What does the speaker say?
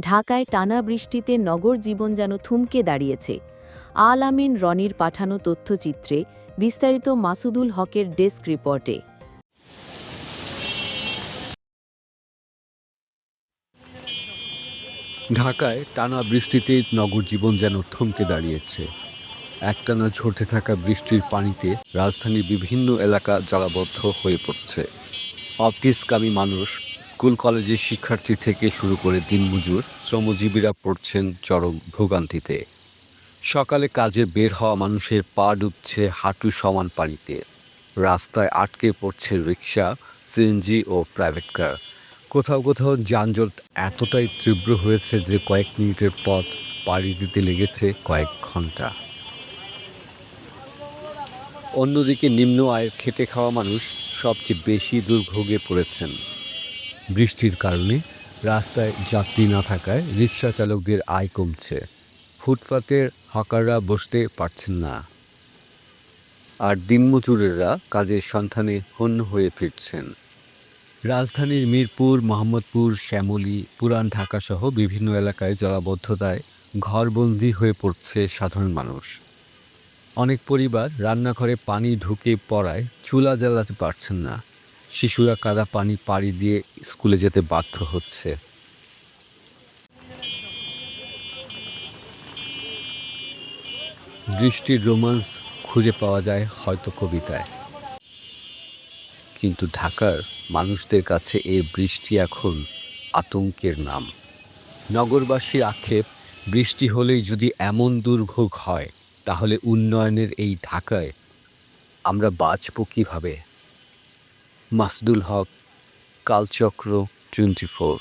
ঢাকায় টানা বৃষ্টিতে নগর জীবন যেন থুমকে দাঁড়িয়েছে। আল আমিন, রনির পাঠানো তথ্যচিত্রে বিস্তারিত মাসুদুল হকের ডেস্ক রিপোর্টে। ঢাকায় টানা বৃষ্টিতে নগর জীবন যেন থমকে দাঁড়িয়েছে। একটানা ঝরতে থাকা বৃষ্টির পানিতে রাজধানীর বিভিন্ন এলাকা জলাবদ্ধ হয়ে পড়ছে। অফিসকামী মানুষ স্কুল কলেজের শিক্ষার্থী থেকে শুরু করে দিনমজুর শ্রমজীবীরা পড়ছেন চরম ভোগান্তিতে। সকালে কাজে বের হওয়া মানুষের পা ডুবছে হাঁটু সমান পানিতে। রাস্তায় আটকে পড়ছে রিক্সা সিএনজি ও প্রাইভেট কার কোথাও কোথাও যানজট এতটাই তীব্র হয়েছে যে কয়েক মিনিটের পথ পাড়ি দিতে লেগেছে কয়েক ঘণ্টা। অন্যদিকে নিম্ন আয়ের খেটে খাওয়া মানুষ সবচেয়ে বেশি দুর্ভোগে পড়েছেন। বৃষ্টির কারণে রাস্তায় যাত্রী না থাকায় রিক্সা চালকদের আয় কমছে। ফুটপাতের হকাররা বসতে পারছেন না। আর দিনমজুরেরা কাজের সন্ধানে হন্য হয়ে ফিরছেন। রাজধানীর মিরপুর, মোহাম্মদপুর, শ্যামলী, পুরান ঢাকাসহ বিভিন্ন এলাকায় জলাবদ্ধতায় ঘরবন্দি হয়ে পড়ছে সাধারণ মানুষ। অনেক পরিবার রান্নাঘরে পানি ঢুকে পড়ায় চুলা জ্বালাতে পারছেন না। শিশুরা কাদা পানি পাড়ি দিয়ে স্কুলে যেতে বাধ্য হচ্ছে। দৃষ্টির রোমান্স খুঁজে পাওয়া যায় হয়তো কবিতায়। কিন্তু ঢাকার মানুষদের কাছে এই বৃষ্টি এখন আতঙ্কের নাম। নগরবাসীর আক্ষেপ, বৃষ্টি হলেই যদি এমন দুর্ভোগ হয়, তাহলে উন্নয়নের এই ঢাকায় আমরা বাঁচব কীভাবে? Masudul Haque Kalchakra twenty four.